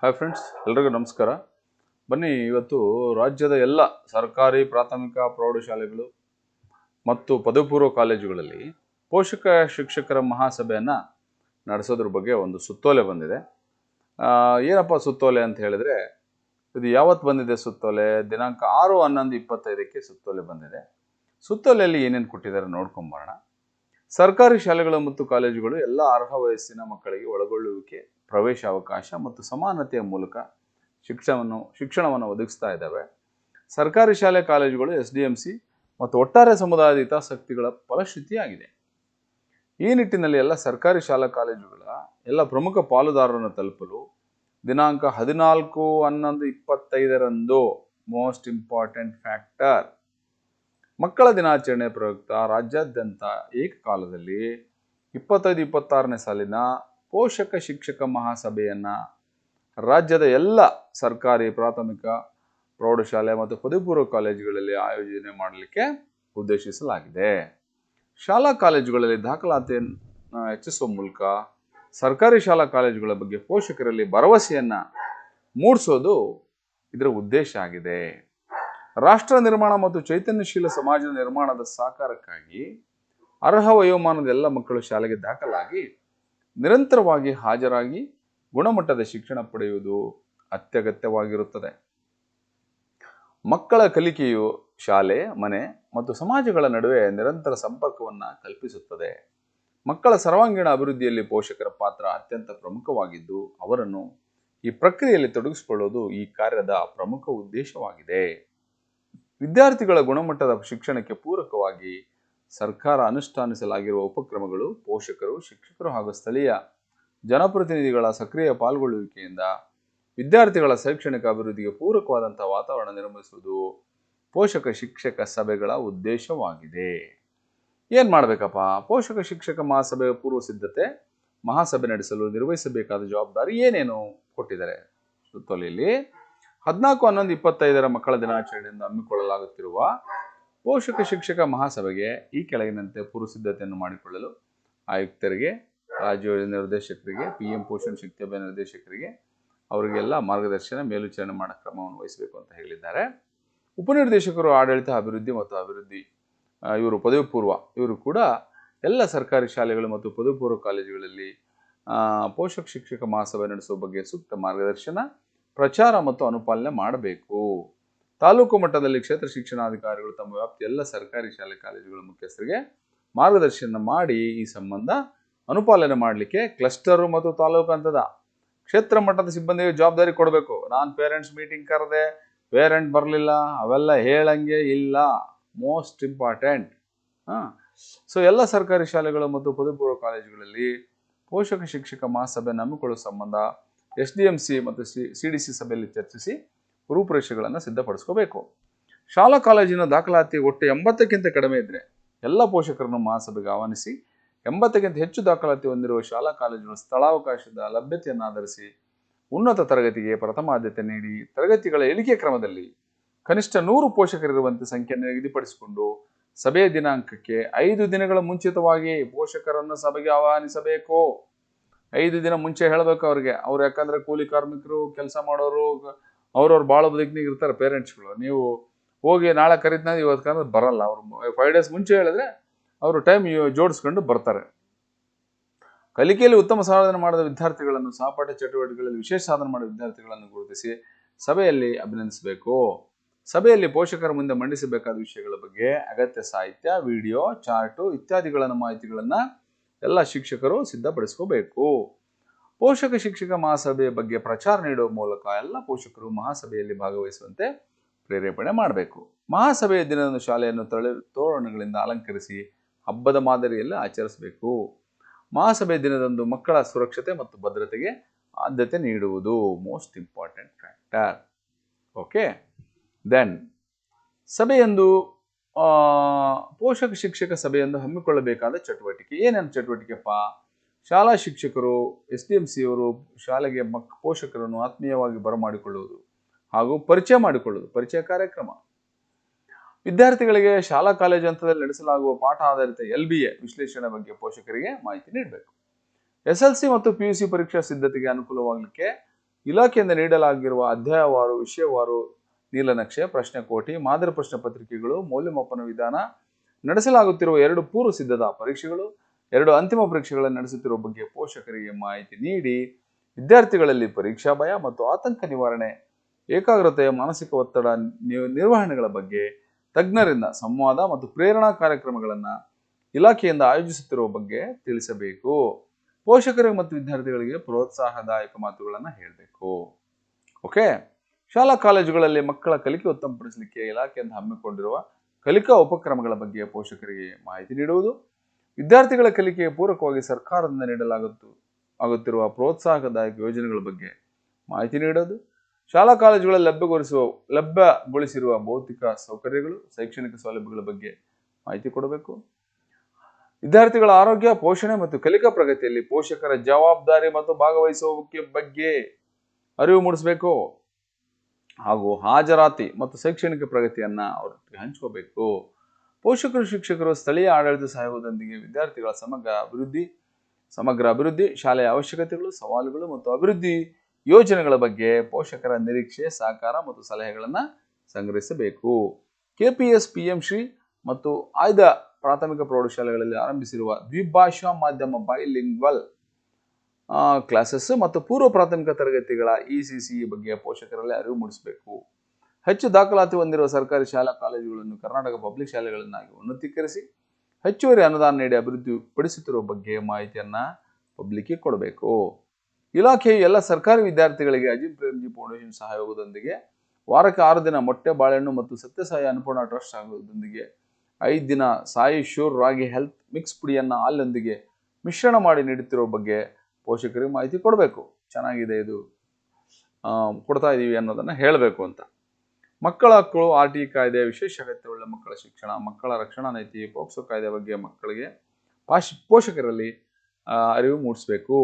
Hi friends ಎಲ್ರಿಗೂ ನಮಸ್ಕಾರ. ಬನ್ನಿ, ಇವತ್ತು ರಾಜ್ಯದ ಎಲ್ಲ ಸರ್ಕಾರಿ, ಪ್ರಾಥಮಿಕ, ಪ್ರೌಢಶಾಲೆಗಳು ಮತ್ತು ಪದವಿಪೂರ್ವ ಕಾಲೇಜುಗಳಲ್ಲಿ ಪೋಷಕ ಶಿಕ್ಷಕರ ಮಹಾಸಭೆಯನ್ನು ನಡೆಸೋದ್ರ ಬಗ್ಗೆ ಒಂದು ಸುತ್ತೋಲೆ ಬಂದಿದೆ. ಏನಪ್ಪ ಸುತ್ತೋಲೆ ಅಂತ ಹೇಳಿದ್ರೆ, ಇದು ಯಾವತ್ತು ಬಂದಿದೆ ಸುತ್ತೋಲೆ? ದಿನಾಂಕ ಆರು, ಹನ್ನೊಂದು, ಇಪ್ಪತ್ತೈದಕ್ಕೆ ಸುತ್ತೋಲೆ ಬಂದಿದೆ. ಸುತ್ತೋಲೆಯಲ್ಲಿ ಏನೇನು ಕೊಟ್ಟಿದ್ದಾರೆ ನೋಡ್ಕೊಂಬರೋಣ. ಸರ್ಕಾರಿ ಶಾಲೆಗಳು ಮತ್ತು ಕಾಲೇಜುಗಳು ಎಲ್ಲ ಅರ್ಹ ವಯಸ್ಸಿನ ಮಕ್ಕಳಿಗೆ ಒಳಗೊಳ್ಳುವಿಕೆ ಪ್ರವೇಶ ಅವಕಾಶ ಮತ್ತು ಸಮಾನತೆಯ ಮೂಲಕ ಶಿಕ್ಷಣವನ್ನು ಶಿಕ್ಷಣವನ್ನು ಒದಗಿಸ್ತಾ ಇದ್ದಾವೆ. ಸರ್ಕಾರಿ ಶಾಲೆ, ಕಾಲೇಜುಗಳು, ಎಸ್ ಡಿ ಎಂ ಸಿ ಮತ್ತು ಒಟ್ಟಾರೆ ಸಮುದಾಯದ ಹಿತಾಸಕ್ತಿಗಳ ಫಲಶ್ರುತಿಯಾಗಿದೆ. ಈ ನಿಟ್ಟಿನಲ್ಲಿ ಎಲ್ಲ ಸರ್ಕಾರಿ ಶಾಲಾ, ಕಾಲೇಜುಗಳ ಎಲ್ಲ ಪ್ರಮುಖ ಪಾಲುದಾರರನ್ನು ತಲುಪಲು ದಿನಾಂಕ ಹದಿನಾಲ್ಕು, ಹನ್ನೊಂದು, ಇಪ್ಪತ್ತೈದರಂದು ಮೋಸ್ಟ್ ಇಂಪಾರ್ಟೆಂಟ್ ಫ್ಯಾಕ್ಟರ್ ಮಕ್ಕಳ ದಿನಾಚರಣೆ ಪ್ರಯುಕ್ತ ರಾಜ್ಯಾದ್ಯಂತ ಏಕಕಾಲದಲ್ಲಿ ಇಪ್ಪತ್ತೈದು, ಇಪ್ಪತ್ತಾರನೇ ಸಾಲಿನ ಪೋಷಕ ಶಿಕ್ಷಕ ಮಹಾಸಭೆಯನ್ನು ರಾಜ್ಯದ ಎಲ್ಲ ಸರ್ಕಾರಿ, ಪ್ರಾಥಮಿಕ, ಪ್ರೌಢಶಾಲೆ ಮತ್ತು ಪದವಿಪೂರ್ವ ಕಾಲೇಜುಗಳಲ್ಲಿ ಆಯೋಜನೆ ಮಾಡಲಿಕ್ಕೆ ಉದ್ದೇಶಿಸಲಾಗಿದೆ. ಶಾಲಾ ಕಾಲೇಜುಗಳಲ್ಲಿ ದಾಖಲಾತಿಯನ್ನು ಹೆಚ್ಚಿಸುವ ಮೂಲಕ ಸರ್ಕಾರಿ ಶಾಲಾ ಕಾಲೇಜುಗಳ ಬಗ್ಗೆ ಪೋಷಕರಲ್ಲಿ ಭರವಸೆಯನ್ನು ಮೂಡಿಸೋದು ಇದರ ಉದ್ದೇಶ ಆಗಿದೆ. ರಾಷ್ಟ್ರ ನಿರ್ಮಾಣ ಮತ್ತು ಚೈತನ್ಯಶೀಲ ಸಮಾಜದ ನಿರ್ಮಾಣದ ಸಾಕಾರಕ್ಕಾಗಿ ಅರ್ಹ ವಯೋಮಾನದ ಎಲ್ಲ ಮಕ್ಕಳು ಶಾಲೆಗೆ ದಾಖಲಾಗಿ ನಿರಂತರವಾಗಿ ಹಾಜರಾಗಿ ಗುಣಮಟ್ಟದ ಶಿಕ್ಷಣ ಪಡೆಯುವುದು ಅತ್ಯಗತ್ಯವಾಗಿರುತ್ತದೆ. ಮಕ್ಕಳ ಕಲಿಕೆಯು ಶಾಲೆ, ಮನೆ ಮತ್ತು ಸಮಾಜಗಳ ನಡುವೆ ನಿರಂತರ ಸಂಪರ್ಕವನ್ನು ಕಲ್ಪಿಸುತ್ತದೆ. ಮಕ್ಕಳ ಸರ್ವಾಂಗೀಣ ಅಭಿವೃದ್ಧಿಯಲ್ಲಿ ಪೋಷಕರ ಪಾತ್ರ ಅತ್ಯಂತ ಪ್ರಮುಖವಾಗಿದ್ದು, ಅವರನ್ನು ಈ ಪ್ರಕ್ರಿಯೆಯಲ್ಲಿ ತೊಡಗಿಸಿಕೊಳ್ಳುವುದು ಈ ಕಾರ್ಯದ ಪ್ರಮುಖ ಉದ್ದೇಶವಾಗಿದೆ. ವಿದ್ಯಾರ್ಥಿಗಳ ಗುಣಮಟ್ಟದ ಶಿಕ್ಷಣಕ್ಕೆ ಪೂರಕವಾಗಿ ಸರ್ಕಾರ ಅನುಷ್ಠಾನಿಸಲಾಗಿರುವ ಉಪಕ್ರಮಗಳು ಪೋಷಕರು, ಶಿಕ್ಷಕರು ಹಾಗೂ ಸ್ಥಳೀಯ ಜನಪ್ರತಿನಿಧಿಗಳ ಸಕ್ರಿಯ ಪಾಲ್ಗೊಳ್ಳುವಿಕೆಯಿಂದ ವಿದ್ಯಾರ್ಥಿಗಳ ಶೈಕ್ಷಣಿಕ ಅಭಿವೃದ್ಧಿಗೆ ಪೂರಕವಾದಂತಹ ವಾತಾವರಣ ನಿರ್ಮಿಸುವುದು ಪೋಷಕ ಶಿಕ್ಷಕ ಸಭೆಗಳ ಉದ್ದೇಶವಾಗಿದೆ. ಏನು ಮಾಡಬೇಕಪ್ಪ? ಪೋಷಕ ಶಿಕ್ಷಕ ಮಹಾಸಭೆಯ ಪೂರ್ವ ಸಿದ್ಧತೆ, ಮಹಾಸಭೆ ನಡೆಸಲು ನಿರ್ವಹಿಸಬೇಕಾದ ಜವಾಬ್ದಾರಿ ಏನೇನು ಕೊಟ್ಟಿದ್ದಾರೆ? ಸುತ್ತೋಲೆಯಲ್ಲಿ ಹದಿನಾಲ್ಕು ಹನ್ನೊಂದು ಇಪ್ಪತ್ತೈದರ ಮಕ್ಕಳ ದಿನಾಚರಣೆಯಿಂದ ಹಮ್ಮಿಕೊಳ್ಳಲಾಗುತ್ತಿರುವ ಪೋಷಕ ಶಿಕ್ಷಕ ಮಹಾಸಭೆಗೆ ಈ ಕೆಳಗಿನಂತೆ ಪೂರ್ವಸಿದ್ಧತೆಯನ್ನು ಮಾಡಿಕೊಳ್ಳಲು ಆಯುಕ್ತರಿಗೆ, ರಾಜ್ಯ ನಿರ್ದೇಶಕರಿಗೆ ಪಿ ಎಂ ಪೋಷಣ್ ಶಕ್ತಿ ಅಭಿಯಾನ ನಿರ್ದೇಶಕರಿಗೆ ಅವರಿಗೆಲ್ಲ ಮಾರ್ಗದರ್ಶನ, ಮೇಲ್ವಿಚಾರಣೆ ಮಾಡೋ ಕ್ರಮವನ್ನು ವಹಿಸಬೇಕು ಅಂತ ಹೇಳಿದ್ದಾರೆ. ಉಪನಿರ್ದೇಶಕರು ಆಡಳಿತ, ಅಭಿವೃದ್ಧಿ ಮತ್ತು ಅಭಿವೃದ್ಧಿ ಇವರು ಪದವಿ ಪೂರ್ವ, ಇವರು ಕೂಡ ಎಲ್ಲ ಸರ್ಕಾರಿ ಶಾಲೆಗಳು ಮತ್ತು ಪದವಿ ಪೂರ್ವ ಕಾಲೇಜುಗಳಲ್ಲಿ ಪೋಷಕ ಶಿಕ್ಷಕ ಮಹಾಸಭೆ ನಡೆಸುವ ಬಗ್ಗೆ ಸೂಕ್ತ ಮಾರ್ಗದರ್ಶನ, ಪ್ರಚಾರ ಮತ್ತು ಅನುಪಾಲನೆ ಮಾಡಬೇಕು. ತಾಲೂಕು ಮಟ್ಟದಲ್ಲಿ ಕ್ಷೇತ್ರ ಶಿಕ್ಷಣಾಧಿಕಾರಿಗಳು ತಮ್ಮ ವ್ಯಾಪ್ತಿಯ ಎಲ್ಲ ಸರ್ಕಾರಿ ಶಾಲೆ ಕಾಲೇಜುಗಳ ಮುಖ್ಯಸ್ಥರಿಗೆ ಮಾರ್ಗದರ್ಶನ ಮಾಡಿ ಈ ಸಂಬಂಧ ಅನುಪಾಲನೆ ಮಾಡಲಿಕ್ಕೆ ಕ್ಲಸ್ಟರ್ ಮತ್ತು ತಾಲೂಕು ಹಂತದ ಕ್ಷೇತ್ರ ಮಟ್ಟದ ಸಿಬ್ಬಂದಿಗೆ ಜವಾಬ್ದಾರಿ ಕೊಡಬೇಕು. ನಾನು ಪೇರೆಂಟ್ಸ್ ಮೀಟಿಂಗ್ ಕರೆದೆ, ಪೇರೆಂಟ್ ಬರಲಿಲ್ಲ, ಅವೆಲ್ಲ ಹೇಳಂಗೆ ಇಲ್ಲ. Most important. ಹಾಂ. ಸೊ ಎಲ್ಲ ಸರ್ಕಾರಿ ಶಾಲೆಗಳು ಮತ್ತು ಪದವಿಪೂರ್ವ ಕಾಲೇಜುಗಳಲ್ಲಿ ಪೋಷಕ ಶಿಕ್ಷಕ ಮಹಾಸಭೆ ಹಮ್ಮಿಕೊಳ್ಳುವ ಸಂಬಂಧ ಎಸ್ ಡಿ ಎಂ ಸಿ ಮತ್ತು ಸಿ ಸಿ ಡಿ ಸಿ ಸಭೆಯಲ್ಲಿ ಚರ್ಚಿಸಿ ರೂಪುರೇಷೆಗಳನ್ನು ಸಿದ್ಧಪಡಿಸ್ಕೋಬೇಕು. ಶಾಲಾ ಕಾಲೇಜಿನ ದಾಖಲಾತಿ ಒಟ್ಟು ಎಂಬತ್ತಕ್ಕಿಂತ ಕಡಿಮೆ ಇದ್ದರೆ ಎಲ್ಲ ಪೋಷಕರನ್ನು ಮಹಾಸಭೆಗೆ ಆಹ್ವಾನಿಸಿ ಎಂಬತ್ತಕ್ಕಿಂತ ಹೆಚ್ಚು ದಾಖಲಾತಿ ಹೊಂದಿರುವ ಶಾಲಾ ಕಾಲೇಜಿನ ಸ್ಥಳಾವಕಾಶದ ಲಭ್ಯತೆಯನ್ನು ಆಧರಿಸಿ ಉನ್ನತ ತರಗತಿಗೆ ಪ್ರಥಮ ಆದ್ಯತೆ ನೀಡಿ ತರಗತಿಗಳ ಇಳಿಕೆ ಕ್ರಮದಲ್ಲಿ ಕನಿಷ್ಠ ನೂರು ಪೋಷಕರಿರುವಂತೆ ಸಂಖ್ಯೆಯನ್ನು ನಿಗದಿಪಡಿಸಿಕೊಂಡು ಸಭೆಯ ದಿನಾಂಕಕ್ಕೆ ಐದು ದಿನಗಳ ಮುಂಚಿತವಾಗಿ ಪೋಷಕರನ್ನು ಸಭೆಗೆ ಆಹ್ವಾನಿಸಬೇಕು. ಐದು ದಿನ ಮುಂಚೆ ಹೇಳಬೇಕು ಅವ್ರಿಗೆ. ಅವ್ರು ಯಾಕಂದ್ರೆ ಕೂಲಿ ಕಾರ್ಮಿಕರು, ಕೆಲಸ ಮಾಡೋರು ಅವ್ರವ್ರ ಭಾಳ ಬದುಕಿನಾಗ ಇರ್ತಾರೆ ಪೇರೆಂಟ್ಸ್ಗಳು ನೀವು ಹೋಗಿ ನಾಳೆ ಕರೀತಾ ಇವತ್ತು ಕರೆದ್ರೆ ಬರಲ್ಲ. ಅವರು ಫೈವ್ ಡೇಸ್ ಮುಂಚೆ ಹೇಳಿದ್ರೆ ಅವರು ಟೈಮ್ ಜೋಡಿಸ್ಕೊಂಡು ಬರ್ತಾರೆ. ಕಲಿಕೆಯಲ್ಲಿ ಉತ್ತಮ ಸಾಧನೆ ಮಾಡಿದ ವಿದ್ಯಾರ್ಥಿಗಳನ್ನು ಸಹಪಾಠ ಚಟುವಟಿಕೆಗಳಲ್ಲಿ ವಿಶೇಷ ಸಾಧನೆ ಮಾಡಿದ ವಿದ್ಯಾರ್ಥಿಗಳನ್ನು ಗುರುತಿಸಿ ಸಭೆಯಲ್ಲಿ ಅಭಿನಂದಿಸಬೇಕು. ಸಭೆಯಲ್ಲಿ ಪೋಷಕರ ಮುಂದೆ ಮಂಡಿಸಬೇಕಾದ ವಿಷಯಗಳ ಬಗ್ಗೆ ಅಗತ್ಯ ಸಾಹಿತ್ಯ ವಿಡಿಯೋ ಚಾರ್ಟು ಇತ್ಯಾದಿಗಳನ್ನು ಮಾಹಿತಿಗಳನ್ನು ಎಲ್ಲ ಶಿಕ್ಷಕರು ಸಿದ್ಧಪಡಿಸ್ಕೋಬೇಕು. ಪೋಷಕ ಶಿಕ್ಷಕ ಮಹಾಸಭೆಯ ಬಗ್ಗೆ ಪ್ರಚಾರ ನೀಡುವ ಮೂಲಕ ಎಲ್ಲ ಪೋಷಕರು ಮಹಾಸಭೆಯಲ್ಲಿ ಭಾಗವಹಿಸುವಂತೆ ಪ್ರೇರೇಪಣೆ ಮಾಡಬೇಕು. ಮಹಾಸಭೆಯ ದಿನದಂದು ಶಾಲೆಯನ್ನು ತಳೆ, ತೋರಣಗಳಿಂದ ಅಲಂಕರಿಸಿ ಹಬ್ಬದ ಮಾದರಿಯಲ್ಲಿ ಆಚರಿಸಬೇಕು. ಮಹಾಸಭೆ ದಿನದಂದು ಮಕ್ಕಳ ಸುರಕ್ಷತೆ ಮತ್ತು ಭದ್ರತೆಗೆ ಆದ್ಯತೆ ನೀಡುವುದು most important factor okay then ಸಭೆಯಂದು ಪೋಷಕ ಶಿಕ್ಷಕ ಸಭೆಯಂದು ಹಮ್ಮಿಕೊಳ್ಳಬೇಕಾದ ಚಟುವಟಿಕೆ. ಏನೇನು ಚಟುವಟಿಕೆಪ್ಪ ಶಾಲಾ ಶಿಕ್ಷಕರು, ಎಸ್ ಡಿ ಎಂ ಸಿಯವರು ಶಾಲೆಗೆ ಮಕ್ ಪೋಷಕರನ್ನು ಆತ್ಮೀಯವಾಗಿ ಬರಮಾಡಿಕೊಳ್ಳುವುದು ಹಾಗೂ ಪರಿಚಯ ಮಾಡಿಕೊಳ್ಳುವುದು, ಪರಿಚಯ ಕಾರ್ಯಕ್ರಮ. ವಿದ್ಯಾರ್ಥಿಗಳಿಗೆ ಶಾಲಾ ಕಾಲೇಜು ಹಂತದಲ್ಲಿ ನಡೆಸಲಾಗುವ ಪಾಠ ಆಧಾರಿತ ಎಲ್ ಬಿ ಎ ವಿಶ್ಲೇಷಣೆ ಬಗ್ಗೆ ಪೋಷಕರಿಗೆ ಮಾಹಿತಿ ನೀಡಬೇಕು. ಎಸ್ ಎಲ್ ಸಿ ಮತ್ತು ಪಿ ಯು ಸಿ ಪರೀಕ್ಷಾ ಸಿದ್ಧತೆಗೆ ಅನುಕೂಲವಾಗಲಿಕ್ಕೆ ಇಲಾಖೆಯಿಂದ ನೀಡಲಾಗಿರುವ ಅಧ್ಯಾಯವಾರು, ವಿಷಯವಾರು, ನೀಲನಕ್ಷೆ, ಪ್ರಶ್ನೆ ಕೋಟಿ, ಮಾದರಿ ಪ್ರಶ್ನೆ ಪತ್ರಿಕೆಗಳು, ಮೌಲ್ಯಮಾಪನ ವಿಧಾನ, ನಡೆಸಲಾಗುತ್ತಿರುವ ಎರಡು ಪೂರ್ವ ಸಿದ್ಧತಾ ಪರೀಕ್ಷೆಗಳು ಎರಡು ಅಂತಿಮ ಪರೀಕ್ಷೆಗಳನ್ನು ನಡೆಸುತ್ತಿರುವ ಬಗ್ಗೆ ಪೋಷಕರಿಗೆ ಮಾಹಿತಿ ನೀಡಿ ವಿದ್ಯಾರ್ಥಿಗಳಲ್ಲಿ ಪರೀಕ್ಷಾ ಭಯ ಮತ್ತು ಆತಂಕ ನಿವಾರಣೆ, ಏಕಾಗ್ರತೆಯ ಮಾನಸಿಕ ಒತ್ತಡ ನಿರ್ವಹಣೆಗಳ ಬಗ್ಗೆ ತಜ್ಞರಿಂದ ಸಂವಾದ ಮತ್ತು ಪ್ರೇರಣಾ ಕಾರ್ಯಕ್ರಮಗಳನ್ನು ಇಲಾಖೆಯಿಂದ ಆಯೋಜಿಸುತ್ತಿರುವ ಬಗ್ಗೆ ತಿಳಿಸಬೇಕು. ಪೋಷಕರಿಗೆ ಮತ್ತು ವಿದ್ಯಾರ್ಥಿಗಳಿಗೆ ಪ್ರೋತ್ಸಾಹದಾಯಕ ಮಾತುಗಳನ್ನು ಹೇಳಬೇಕು. ಓಕೆ? ಶಾಲಾ ಕಾಲೇಜುಗಳಲ್ಲಿ ಮಕ್ಕಳ ಕಲಿಕೆ ಉತ್ತಮಪಡಿಸಲಿಕ್ಕೆ ಇಲಾಖೆಯಿಂದ ಹಮ್ಮಿಕೊಂಡಿರುವ ಕಲಿಕಾ ಉಪಕ್ರಮಗಳ ಬಗ್ಗೆ ಪೋಷಕರಿಗೆ ಮಾಹಿತಿ ನೀಡುವುದು ವಿದ್ಯಾರ್ಥಿಗಳ ಕಲಿಕೆಗೆ ಪೂರಕವಾಗಿ ಸರ್ಕಾರದಿಂದ ನೀಡಲಾಗುತ್ತು, ಆಗುತ್ತಿರುವ ಪ್ರೋತ್ಸಾಹದಾಯಕ ಯೋಜನೆಗಳ ಬಗ್ಗೆ ಮಾಹಿತಿ ನೀಡೋದು, ಶಾಲಾ ಕಾಲೇಜುಗಳಲ್ಲಿ ಲಭ್ಯಗೊಳಿಸುವ, ಲಭ್ಯಗೊಳಿಸಿರುವ ಭೌತಿಕ ಸೌಕರ್ಯಗಳು, ಶೈಕ್ಷಣಿಕ ಸೌಲಭ್ಯಗಳ ಬಗ್ಗೆ ಮಾಹಿತಿ ಕೊಡಬೇಕು. ವಿದ್ಯಾರ್ಥಿಗಳ ಆರೋಗ್ಯ, ಪೋಷಣೆ ಮತ್ತು ಕಲಿಕಾ ಪ್ರಗತಿಯಲ್ಲಿ ಪೋಷಕರ ಜವಾಬ್ದಾರಿ ಮತ್ತು ಭಾಗವಹಿಸುವಿಕೆ ಬಗ್ಗೆ ಅರಿವು ಮೂಡಿಸಬೇಕು ಹಾಗೂ ಹಾಜರಾತಿ ಮತ್ತು ಶೈಕ್ಷಣಿಕ ಪ್ರಗತಿಯನ್ನ ಅವರೊಟ್ಟಿಗೆ ಹಂಚ್ಕೋಬೇಕು. ಪೋಷಕರು, ಶಿಕ್ಷಕರು, ಸ್ಥಳೀಯ ಆಡಳಿತ ಸಹಯೋಗದೊಂದಿಗೆ ವಿದ್ಯಾರ್ಥಿಗಳ ಸಮಗ್ರ ಅಭಿವೃದ್ಧಿ ಸಮಗ್ರ ಅಭಿವೃದ್ಧಿ, ಶಾಲೆಯ ಅವಶ್ಯಕತೆಗಳು, ಸವಾಲುಗಳು ಮತ್ತು ಅಭಿವೃದ್ಧಿ ಯೋಜನೆಗಳ ಬಗ್ಗೆ ಪೋಷಕರ ನಿರೀಕ್ಷೆ, ಸಹಕಾರ ಮತ್ತು ಸಲಹೆಗಳನ್ನು ಸಂಗ್ರಹಿಸಬೇಕು. ಕೆಪಿಎಸ್ ಪಿಎಂ ಶ್ರೀ ಮತ್ತು ಆಯ್ದ ಪ್ರಾಥಮಿಕ ಪ್ರೌಢಶಾಲೆಗಳಲ್ಲಿ ಆರಂಭಿಸಿರುವ ದ್ವಿಭಾಷಾ ಮಾಧ್ಯಮ ಬೈಲಿಂಗ್ವಲ್ ಕ್ಲಾಸಸ್ ಮತ್ತು ಪೂರ್ವ ಪ್ರಾಥಮಿಕ ತರಗತಿಗಳ ಇ ಸಿ ಸಿ ಬಗ್ಗೆ ಪೋಷಕರಲ್ಲಿ ಅರಿವು ಮೂಡಿಸಬೇಕು. ಹೆಚ್ಚು ದಾಖಲಾತಿ ಹೊಂದಿರುವ ಸರ್ಕಾರಿ ಶಾಲಾ ಕಾಲೇಜುಗಳನ್ನು ಕರ್ನಾಟಕ ಪಬ್ಲಿಕ್ ಶಾಲೆಗಳನ್ನಾಗಿ ಉನ್ನತೀಕರಿಸಿ ಹೆಚ್ಚುವರಿ ಅನುದಾನ ನೀಡಿ ಅಭಿವೃದ್ಧಿ ಪಡಿಸುತ್ತಿರುವ ಬಗ್ಗೆ ಮಾಹಿತಿಯನ್ನ ಪಬ್ಲಿಕ್ಗೆ ಕೊಡಬೇಕು. ಇಲಾಖೆಯು ಎಲ್ಲ ಸರ್ಕಾರಿ ವಿದ್ಯಾರ್ಥಿಗಳಿಗೆ ಅಜಿಂ ಪ್ರೇಮ್ಜಿ ಫೌಂಡೇಶನ್ ಸಹಯೋಗದೊಂದಿಗೆ ವಾರಕ್ಕೆ ಆರು ದಿನ ಮೊಟ್ಟೆ, ಬಾಳೆಹಣ್ಣು ಮತ್ತು ಸತ್ಯಸಾಯಿ ಅನ್ನಪೂರ್ಣ ಟ್ರಸ್ಟ್ ಸಹಯೋಗದೊಂದಿಗೆ ಐದು ದಿನ Sai Sure ragi health mix ಪುಡಿಯನ್ನು ಹಾಲಿನೊಂದಿಗೆ ಮಿಶ್ರಣ ಮಾಡಿ ನೀಡುತ್ತಿರುವ ಬಗ್ಗೆ ಪೋಷಕರಿಗೆ ಮಾಹಿತಿ ಕೊಡಬೇಕು. ಚೆನ್ನಾಗಿದೆ ಇದು ಕೊಡ್ತಾ ಇದ್ದೀವಿ ಅನ್ನೋದನ್ನು ಹೇಳಬೇಕು ಅಂತ. ಮಕ್ಕಳ ಹಕ್ಕುಗಳು, ಆರ್ ಟಿ ಕಾಯ್ದೆ, ವಿಶೇಷ ಅಗತ್ಯವುಳ್ಳ ಮಕ್ಕಳ ಶಿಕ್ಷಣ, ಮಕ್ಕಳ ರಕ್ಷಣಾ ನೀತಿ, ಪೋಕ್ಸೋ ಕಾಯ್ದೆ ಬಗ್ಗೆ ಮಕ್ಕಳಿಗೆ ಪಾಶ್, ಪೋಷಕರಲ್ಲಿ ಅರಿವು ಮೂಡಿಸಬೇಕು.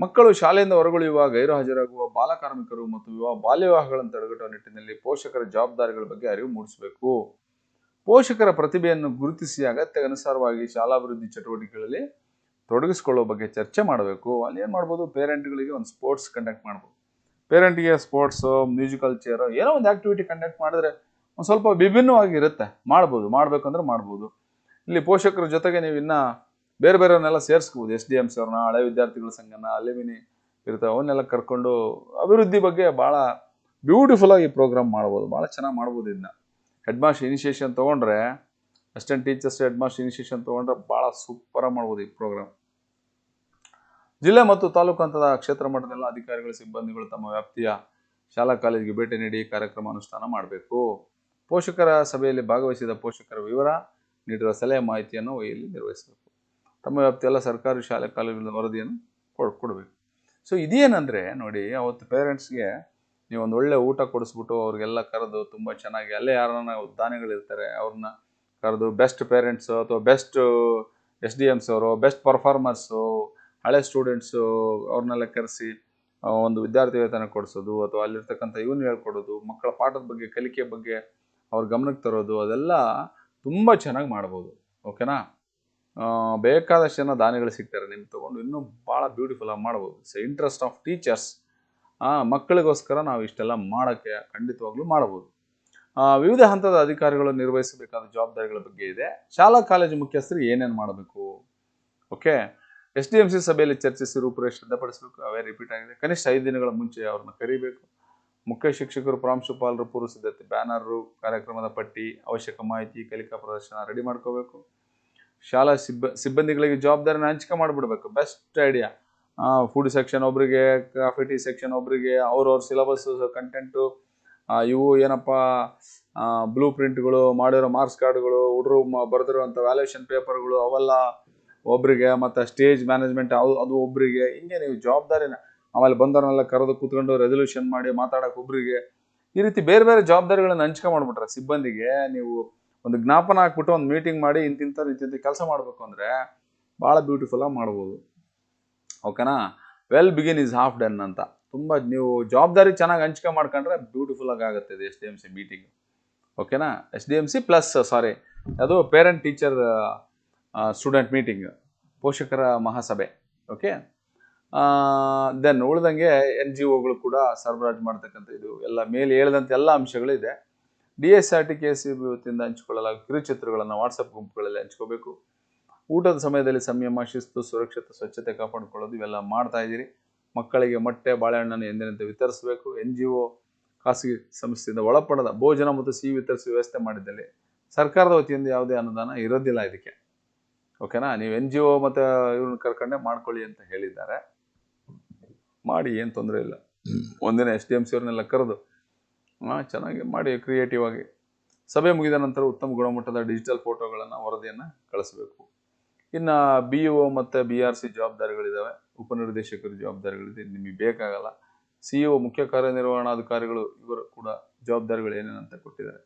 ಮಕ್ಕಳು ಶಾಲೆಯಿಂದ ಹೊರಗುಳಿಯುವ ಗೈರು ಹಾಜರಾಗುವ ಬಾಲಕಾರ್ಮಿಕರು ಮತ್ತು ವಿವಾಹ ಬಾಲ್ಯ ವಿವಾಹಗಳನ್ನು ತಡೆಗಟ್ಟುವ ನಿಟ್ಟಿನಲ್ಲಿ ಪೋಷಕರ ಜವಾಬ್ದಾರಿಗಳ ಬಗ್ಗೆ ಅರಿವು ಮೂಡಿಸಬೇಕು. ಪೋಷಕರ ಪ್ರತಿಭೆಯನ್ನು ಗುರುತಿಸಿ ಅಗತ್ಯ ಅನುಸಾರವಾಗಿ ಶಾಲಾಭಿವೃದ್ಧಿ ಚಟುವಟಿಕೆಗಳಲ್ಲಿ ತೊಡಗಿಸಿಕೊಳ್ಳುವ ಬಗ್ಗೆ ಚರ್ಚೆ ಮಾಡಬೇಕು. ಅಲ್ಲಿ ಏನು ಮಾಡ್ಬೋದು? ಪೇರೆಂಟ್ಗಳಿಗೆ ಒಂದು ಸ್ಪೋರ್ಟ್ಸ್ ಕಂಡಕ್ಟ್ ಮಾಡ್ಬೋದು. ಪೇರೆಂಟ್ಗೆ ಸ್ಪೋರ್ಟ್ಸು, ಮ್ಯೂಸಿಕಲ್ ಚೇರು, ಏನೋ ಒಂದು ಆ್ಯಕ್ಟಿವಿಟಿ ಕಂಡಕ್ಟ್ ಮಾಡಿದ್ರೆ ಒಂದು ಸ್ವಲ್ಪ ವಿಭಿನ್ನವಾಗಿರುತ್ತೆ. ಮಾಡ್ಬೋದು, ಮಾಡಬೇಕಂದ್ರೆ ಮಾಡ್ಬೋದು. ಇಲ್ಲಿ ಪೋಷಕರ ಜೊತೆಗೆ ನೀವು ಇನ್ನೂ ಬೇರೆ ಬೇರೆಯವನ್ನೆಲ್ಲ ಸೇರಿಸ್ಬೋದು. ಎಸ್ ಡಿ ಎಂ ಸಿ ಅವ್ರನ್ನ, ಹಳೆ ವಿದ್ಯಾರ್ಥಿಗಳ ಸಂಘನ ಅಲೆಮಿನಿ ಇರ್ತವೆ, ಅವನ್ನೆಲ್ಲ ಕರ್ಕೊಂಡು ಅಭಿವೃದ್ಧಿ ಬಗ್ಗೆ ಭಾಳ ಬ್ಯೂಟಿಫುಲ್ ಆಗಿ ಪ್ರೋಗ್ರಾಮ್ ಮಾಡ್ಬೋದು. ಭಾಳ ಚೆನ್ನಾಗಿ ಮಾಡ್ಬೋದು ಇದನ್ನ ಹೆಡ್ ಮಾಸ್ಟರ್ ಇನಿಷಿಯೇಷನ್ ತೊಗೊಂಡ್ರೆ assistant teachers head master initiation ತೊಗೊಂಡ್ರೆ ಭಾಳ ಸೂಪರಾಗಿ ಮಾಡ್ಬೋದು ಈ ಪ್ರೋಗ್ರಾಮ್ ಜಿಲ್ಲೆ ಮತ್ತು ತಾಲೂಕು ಹಂತದ ಕ್ಷೇತ್ರ ಮಟ್ಟದೆಲ್ಲ ಅಧಿಕಾರಿಗಳು, ಸಿಬ್ಬಂದಿಗಳು ತಮ್ಮ ವ್ಯಾಪ್ತಿಯ ಶಾಲಾ ಕಾಲೇಜಿಗೆ ಭೇಟಿ ನೀಡಿ ಕಾರ್ಯಕ್ರಮ ಅನುಷ್ಠಾನ ಮಾಡಬೇಕು. ಪೋಷಕರ ಸಭೆಯಲ್ಲಿ ಭಾಗವಹಿಸಿದ ಪೋಷಕರ ವಿವರ ನೀಡಿರುವ ಸಲಹೆ ಮಾಹಿತಿಯನ್ನು ಇಲ್ಲಿ ನಿರ್ವಹಿಸಬೇಕು. ತಮ್ಮ ವ್ಯಾಪ್ತಿಯೆಲ್ಲ ಸರ್ಕಾರಿ ಶಾಲೆ ಕಾಲೇಜುಗಳ ವರದಿಯನ್ನು ಕೊಡ್, ಕೊಡಬೇಕು. ಸೊ ಇದೇನಂದರೆ ನೋಡಿ, ಅವತ್ತು ಪೇರೆಂಟ್ಸ್ಗೆ ನೀವು ಒಂದು ಒಳ್ಳೆ ಊಟ ಕೊಡಿಸ್ಬಿಟ್ಟು ಅವ್ರಿಗೆಲ್ಲ ಕರೆದು ತುಂಬ ಚೆನ್ನಾಗಿ ಅಲ್ಲೇ ಯಾರನ್ನ ದಾನಿಗಳಿರ್ತಾರೆ ಅವ್ರನ್ನ ಕರೆದು ಬೆಸ್ಟ್ ಪೇರೆಂಟ್ಸು ಅಥವಾ ಬೆಸ್ಟ್ ಎಸ್ ಡಿ ಎಮ್ಸ್ ಅವರು ಬೆಸ್ಟ್ ಪರ್ಫಾರ್ಮರ್ಸು ಹಳೆ ಸ್ಟೂಡೆಂಟ್ಸು ಅವ್ರನ್ನೆಲ್ಲ ಕರೆಸಿ ಒಂದು ವಿದ್ಯಾರ್ಥಿ ವೇತನ ಕೊಡಿಸೋದು, ಅಥವಾ ಅಲ್ಲಿರ್ತಕ್ಕಂಥ ಇವನು ಹೇಳ್ಕೊಡೋದು, ಮಕ್ಕಳ ಪಾಠದ ಬಗ್ಗೆ, ಕಲಿಕೆ ಬಗ್ಗೆ ಅವ್ರ ಗಮನಕ್ಕೆ ತರೋದು, ಅದೆಲ್ಲ ತುಂಬ ಚೆನ್ನಾಗಿ ಮಾಡ್ಬೋದು. ಓಕೆನಾ ಬೇಕಾದಷ್ಟು ಜನ ದಾನಿಗಳು ಸಿಗ್ತಾರೆ ನಿಮ್ಗೆ ತೊಗೊಂಡು ಇನ್ನೂ ಭಾಳ ಬ್ಯೂಟಿಫುಲ್ ಆಗಿ ಮಾಡ್ಬೋದು. ಸೊ ಇಂಟ್ರೆಸ್ಟ್ ಆಫ್ ಟೀಚರ್ಸ್ ಮಕ್ಕಳಿಗೋಸ್ಕರ ನಾವು ಇಷ್ಟೆಲ್ಲ ಮಾಡೋಕ್ಕೆ ಖಂಡಿತವಾಗ್ಲೂ ಮಾಡ್ಬೋದು. ವಿವಿಧ ಹಂತದ ಅಧಿಕಾರಿಗಳು ನಿರ್ವಹಿಸಬೇಕಾದ ಜವಾಬ್ದಾರಿಗಳ ಬಗ್ಗೆ ಇದೆ. ಶಾಲಾ, ಕಾಲೇಜು ಮುಖ್ಯಸ್ಥರು ಏನೇನು ಮಾಡಬೇಕು? Okay S D M C ಸಭೆಯಲ್ಲಿ ಚರ್ಚಿಸಿ ರೂಪುರೇಷೆ ಸಿದ್ಧಪಡಿಸಬೇಕು. ಅವೇ ರಿಪೀಟ್ ಆಗಿದೆ. ಕನಿಷ್ಠ ಐದು ದಿನಗಳ ಮುಂಚೆ ಅವ್ರನ್ನ ಕರಿಬೇಕು. ಮುಖ್ಯ ಶಿಕ್ಷಕರು ಪ್ರಾಂಶುಪಾಲರು ಪೂರ್ವ ಸಿದ್ಧತೆ ಬ್ಯಾನರು ಕಾರ್ಯಕ್ರಮದ ಪಟ್ಟಿ, ಅವಶ್ಯಕ ಮಾಹಿತಿ, ಕಲಿಕಾ ಪ್ರದರ್ಶನ ರೆಡಿ ಮಾಡ್ಕೋಬೇಕು. ಶಾಲಾ ಸಿಬ್ಬ, ಸಿಬ್ಬಂದಿಗಳಿಗೆ ಜವಾಬ್ದಾರಿನ ಹಂಚಿಕೆ ಮಾಡಿಬಿಡ್ಬೇಕು. ಬೆಸ್ಟ್ ಐಡಿಯಾ ಫುಡ್ ಸೆಕ್ಷನ್ ಒಬ್ಬರಿಗೆ ಕಾಫಿ ಟೀ ಸೆಕ್ಷನ್ ಒಬ್ಬರಿಗೆ ಅವ್ರವ್ರ ಸಿಲೆಬಸ್ ಕಂಟೆಂಟು ಇವು ಏನಪ್ಪ ಬ್ಲೂ ಪ್ರಿಂಟ್ಗಳು ಮಾಡಿರೋ ಮಾರ್ಕ್ಸ್ ಕಾರ್ಡ್ಗಳು ಹುಡುಗರು ಬರೆದಿರುವಂಥ ವ್ಯಾಲ್ಯೂಷನ್ ಪೇಪರ್ಗಳು ಅವೆಲ್ಲ ಒಬ್ಬರಿಗೆ ಮತ್ತು ಸ್ಟೇಜ್ ಮ್ಯಾನೇಜ್ಮೆಂಟ್ ಅದು ಅದು ಒಬ್ಬರಿಗೆ ಹಿಂಗೆ ನೀವು ಜವಾಬ್ದಾರಿನ ಆಮೇಲೆ ಬಂದವರನ್ನೆಲ್ಲ ಕರೆದು ಕೂತ್ಕೊಂಡು ರೆಸೊಲ್ಯೂಷನ್ ಮಾಡಿ ಮಾತಾಡೋಕೆ ಒಬ್ಬರಿಗೆ ಈ ರೀತಿ ಬೇರೆ ಬೇರೆ ಜವಾಬ್ದಾರಿಗಳನ್ನ ಹಂಚಿಕೆ ಮಾಡಿಬಿಟ್ರೆ ಸಿಬ್ಬಂದಿಗೆ ನೀವು ಒಂದು ಜ್ಞಾಪನ ಹಾಕ್ಬಿಟ್ಟು ಒಂದು ಮೀಟಿಂಗ್ ಮಾಡಿ ಇಂತಿಂಥ ಇಂತಿಂಥ ಕೆಲಸ ಮಾಡಬೇಕು ಅಂದರೆ ಭಾಳ ಬ್ಯೂಟಿಫುಲ್ಲಾಗಿ ಮಾಡ್ಬೋದು. ಓಕೆನಾ well begin is half done ಅಂತ. ತುಂಬ ನೀವು ಜವಾಬ್ದಾರಿ ಚೆನ್ನಾಗಿ ಹಂಚಿಕೆ ಮಾಡ್ಕೊಂಡ್ರೆ ಬ್ಯೂಟಿಫುಲ್ಲಾಗಿ ಆಗುತ್ತೆ ಇದು S D M C meeting ಓಕೆನಾ S D M C plus sorry ಅದು ಪೇರೆಂಟ್ ಟೀಚರ್ ಸ್ಟೂಡೆಂಟ್ ಮೀಟಿಂಗ್ ಪೋಷಕರ ಮಹಾಸಭೆ ಓಕೆ ದೆನ್ ಉಳಿದಂಗೆ ಎನ್ ಜಿ ಒಗಳು ಕೂಡ ಸರಬರಾಜು ಮಾಡ್ತಕ್ಕಂಥ ಇದು ಎಲ್ಲ ಮೇಲೆ ಹೇಳಿದಂಥ ಎಲ್ಲ ಅಂಶಗಳಿದೆ. D S R T K S ವತಿಯಿಂದ ಹಂಚಿಕೊಳ್ಳಲಾಗ ಕಿರುಚಿತ್ರಗಳನ್ನು ವಾಟ್ಸಪ್ ಗುಂಪುಗಳಲ್ಲಿ ಹಂಚ್ಕೋಬೇಕು. ಊಟದ ಸಮಯದಲ್ಲಿ ಸಂಯಮ, ಶಿಸ್ತು, ಸುರಕ್ಷತೆ, ಸ್ವಚ್ಛತೆ ಕಾಪಾಡಿಕೊಳ್ಳೋದು ಇವೆಲ್ಲ ಮಾಡ್ತಾ ಇದ್ದೀರಿ. ಮಕ್ಕಳಿಗೆ ಮೊಟ್ಟೆ, ಬಾಳೆಹಣ್ಣನ್ನು ಎಂದಿನಂತೆ ವಿತರಿಸಬೇಕು. ಎನ್ ಜಿ ಒ ಖಾಸಗಿ ಸಂಸ್ಥೆಯಿಂದ ಒಳಪಡದ ಭೋಜನ ಮತ್ತು ಸಿಹಿ ವಿತರಿಸುವ ವ್ಯವಸ್ಥೆ ಮಾಡಿದ್ದಲ್ಲಿ ಸರ್ಕಾರದ ವತಿಯಿಂದ ಯಾವುದೇ ಅನುದಾನ ಇರೋದಿಲ್ಲ ಇದಕ್ಕೆ. ಓಕೆನಾ? ನೀವು ಎನ್ ಜಿ ಒ ಮತ್ತು ಇವ್ರನ್ನ ಕರ್ಕೊಂಡೆ ಮಾಡ್ಕೊಳ್ಳಿ ಅಂತ ಹೇಳಿದ್ದಾರೆ. ಮಾಡಿ, ಏನು ತೊಂದರೆ ಇಲ್ಲ. ಒಂದಿನ ಎಸ್ ಡಿ ಎಂ ಸಿ ಅವ್ರನ್ನೆಲ್ಲ ಕರೆದು, ಹಾಂ, ಚೆನ್ನಾಗಿ ಮಾಡಿ ಕ್ರಿಯೇಟಿವ್ ಆಗಿ. ಸಭೆ ಮುಗಿದ ನಂತರ ಉತ್ತಮ ಗುಣಮಟ್ಟದ ಡಿಜಿಟಲ್ ಫೋಟೋಗಳನ್ನು ವರದಿಯನ್ನು ಕಳಿಸ್ಬೇಕು. ಇನ್ನು ಬಿ ಒ ಮತ್ತು ಬಿ ಆರ್ ಸಿ ಜವಾಬ್ದಾರಿಗಳಿದ್ದಾವೆ ಉಪನಿರ್ದೇಶಕರ ಜವಾಬ್ದಾರಿಗಳಿದೆ. ನಿಮಗೆ ಬೇಕಾಗಲ್ಲ. ಸಿ ಒ ಮುಖ್ಯ ಕಾರ್ಯನಿರ್ವಹಣಾಧಿಕಾರಿಗಳು, ಇವರು ಕೂಡ ಜವಾಬ್ದಾರಿಗಳು ಏನೇನಂತ ಕೊಟ್ಟಿದ್ದಾರೆ.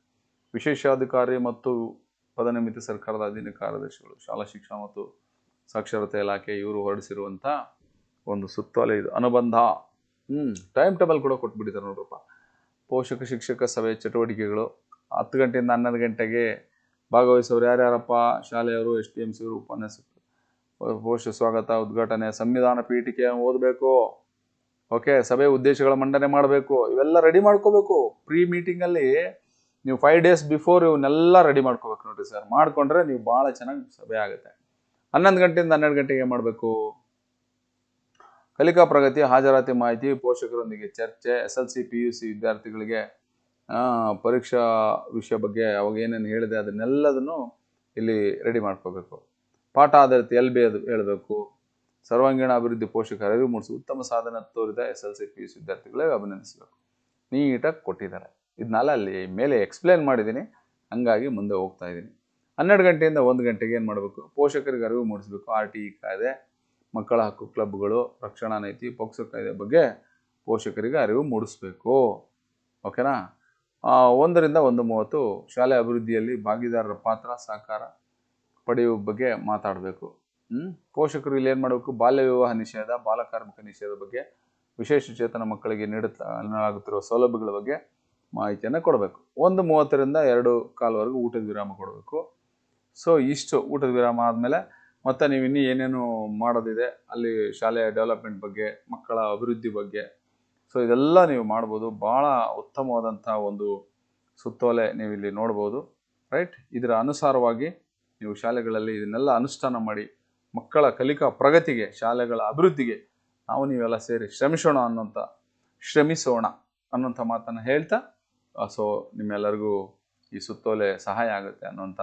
ವಿಶೇಷಾಧಿಕಾರಿ ಮತ್ತು ಪದನಿಮಿತ್ತ ಸರ್ಕಾರದ ಅಧೀನ ಕಾರ್ಯದರ್ಶಿಗಳು, ಶಾಲಾ ಶಿಕ್ಷಣ ಮತ್ತು ಸಾಕ್ಷರತೆ ಇಲಾಖೆ ಇವರು ಹೊರಡಿಸಿರುವಂಥ ಒಂದು ಸುತ್ತೋಲೆ ಇದು. ಅನುಬಂಧ. ಹ್ಞೂ ಟೈಮ್ ಟೇಬಲ್ ಕೂಡ ಕೊಟ್ಬಿಟ್ಟಿದ್ದಾರೆ ನೋಡ್ರಪ್ಪ. ಪೋಷಕ, ಶಿಕ್ಷಕ ಸಭೆ ಚಟುವಟಿಕೆಗಳು. ಹತ್ತು ಗಂಟೆಯಿಂದ ಹನ್ನೊಂದು ಗಂಟೆಗೆ ಭಾಗವಹಿಸೋರು ಯಾರ್ಯಾರಪ್ಪ? ಶಾಲೆಯವರು, ಎಸ್ ಟಿ ಎಂ ಸಿ ಅವರು ಉಪನ್ಯಾಸಕರು. ಪೋಷ ಸ್ವಾಗತ, ಉದ್ಘಾಟನೆ, ಸಂವಿಧಾನ ಪೀಠಿಕೆ ಓದಬೇಕು? ಓಕೆ ಸಭೆ ಉದ್ದೇಶಗಳ ಮಂಡನೆ ಮಾಡಬೇಕು. ಇವೆಲ್ಲ ರೆಡಿ ಮಾಡ್ಕೋಬೇಕು. ಪ್ರೀ ಮೀಟಿಂಗಲ್ಲಿ ನೀವು ಫೈವ್ ಡೇಸ್ ಬಿಫೋರ್ ಇವನ್ನೆಲ್ಲ ರೆಡಿ ಮಾಡ್ಕೋಬೇಕು ನೋಡಿರಿ ಸರ್ ಮಾಡಿಕೊಂಡ್ರೆ ನೀವು ಭಾಳ ಚೆನ್ನಾಗಿ ಸಭೆ ಆಗುತ್ತೆ. ಹನ್ನೊಂದು ಗಂಟೆಯಿಂದ ಹನ್ನೆರಡು ಗಂಟೆಗೆ ಮಾಡಬೇಕು? ಕಲಿಕಾ ಪ್ರಗತಿ, ಹಾಜರಾತಿ ಮಾಹಿತಿ, ಪೋಷಕರೊಂದಿಗೆ ಚರ್ಚೆ S L C P U C ವಿದ್ಯಾರ್ಥಿಗಳಿಗೆ ಪರೀಕ್ಷಾ ವಿಷಯ ಬಗ್ಗೆ ಅವಾಗ ಏನೇನು ಹೇಳಿದೆ ಅದನ್ನೆಲ್ಲದನ್ನು ಇಲ್ಲಿ ರೆಡಿ ಮಾಡ್ಕೋಬೇಕು. ಪಾಠ ಆಧಾರಿತ ಎಲ್ ಬಿ ಅದು ಹೇಳಬೇಕು. ಸರ್ವಾಂಗೀಣ ಅಭಿವೃದ್ಧಿ ಪೋಷಕರ ಅರಿವು ಮೂಡಿಸಿ. ಉತ್ತಮ ಸಾಧನೆ ತೋರಿದ S L C P U C ವಿದ್ಯಾರ್ಥಿಗಳಿಗೆ ಅಭಿನಂದಿಸಬೇಕು. ನೀಟಾಗಿ ಕೊಟ್ಟಿದ್ದಾರೆ. ಇದನ್ನೆಲ್ಲ ಅಲ್ಲಿ ಮೇಲೆ ಎಕ್ಸ್ಪ್ಲೇನ್ ಮಾಡಿದ್ದೀನಿ. ಹಂಗಾಗಿ ಮುಂದೆ ಹೋಗ್ತಾ ಇದ್ದೀನಿ. ಹನ್ನೆರಡು ಗಂಟೆಯಿಂದ ಒಂದು ಗಂಟೆಗೆ ಏನು ಮಾಡಬೇಕು? ಪೋಷಕರಿಗೆ ಅರಿವು ಮೂಡಿಸಬೇಕು. ಆರ್ ಟಿ ಇ ಕಾಯ್ದೆ, ಮಕ್ಕಳ ಹಕ್ಕು ಕ್ಲಬ್ಗಳು, ರಕ್ಷಣಾ ನೀತಿ, ಪೋಕ್ಸೋ ಕಾಯ್ದೆ ಬಗ್ಗೆ ಪೋಷಕರಿಗೆ ಅರಿವು ಮೂಡಿಸ್ಬೇಕು. ಓಕೆನಾ? ಒಂದರಿಂದ ಒಂದು ಮೂವತ್ತು ಶಾಲೆ ಅಭಿವೃದ್ಧಿಯಲ್ಲಿ ಭಾಗಿದಾರರ ಪಾತ್ರ, ಸಹಕಾರ ಪಡೆಯುವ ಬಗ್ಗೆ ಮಾತಾಡಬೇಕು? ಪೋಷಕರು ಇಲ್ಲಿ ಏನು ಮಾಡಬೇಕು? ಬಾಲ್ಯ ವಿವಾಹ ನಿಷೇಧ ಬಾಲಕಾರ್ಮಿಕ ನಿಷೇಧ ಬಗ್ಗೆ ವಿಶೇಷ ಚೇತನ ಮಕ್ಕಳಿಗೆ ನೀಡಲಾಗುತ್ತಿರುವ ಸೌಲಭ್ಯಗಳ ಬಗ್ಗೆ ಮಾಹಿತಿಯನ್ನು ಕೊಡಬೇಕು. ಒಂದು ಮೂವತ್ತರಿಂದ ಎರಡು ಕಾಲವರೆಗೂ ಊಟದ ವಿರಾಮ ಕೊಡಬೇಕು. ಸೊ ಇಷ್ಟು ಊಟದ ವಿರಾಮ ಆದಮೇಲೆ ಮತ್ತೆ ನೀವು ಇನ್ನೂ ಏನೇನು ಮಾಡೋದಿದೆ, ಅಲ್ಲಿ ಶಾಲೆಯ ಡೆವಲಪ್ಮೆಂಟ್ ಬಗ್ಗೆ, ಮಕ್ಕಳ ಅಭಿವೃದ್ಧಿ ಬಗ್ಗೆ ಸೊ ಇದೆಲ್ಲ ನೀವು ಮಾಡ್ಬೋದು. ಭಾಳ ಉತ್ತಮವಾದಂಥ ಒಂದು ಸುತ್ತೋಲೆ ನೀವು ಇಲ್ಲಿ ನೋಡ್ಬೋದು ರೈಟ್ ಇದರ ಅನುಸಾರವಾಗಿ ನೀವು ಶಾಲೆಗಳಲ್ಲಿ ಇದನ್ನೆಲ್ಲ ಅನುಷ್ಠಾನ ಮಾಡಿ, ಮಕ್ಕಳ ಕಲಿಕಾ ಪ್ರಗತಿಗೆ, ಶಾಲೆಗಳ ಅಭಿವೃದ್ಧಿಗೆ ನಾವು ನೀವೆಲ್ಲ ಸೇರಿ ಶ್ರಮಿಸೋಣ ಅನ್ನೋಂಥ ಶ್ರಮಿಸೋಣ ಅನ್ನೋಂಥ ಮಾತನ್ನು ಹೇಳ್ತಾ ಸೊ ನಿಮ್ಮೆಲ್ಲರಿಗೂ ಈ ಸುತ್ತೋಲೆ ಸಹಾಯ ಆಗುತ್ತೆ ಅನ್ನುವಂಥ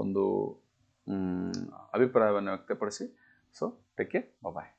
ಒಂದು ಅಭಿಪ್ರಾಯವನ್ನು ವ್ಯಕ್ತಪಡಿಸಿ. So take care bye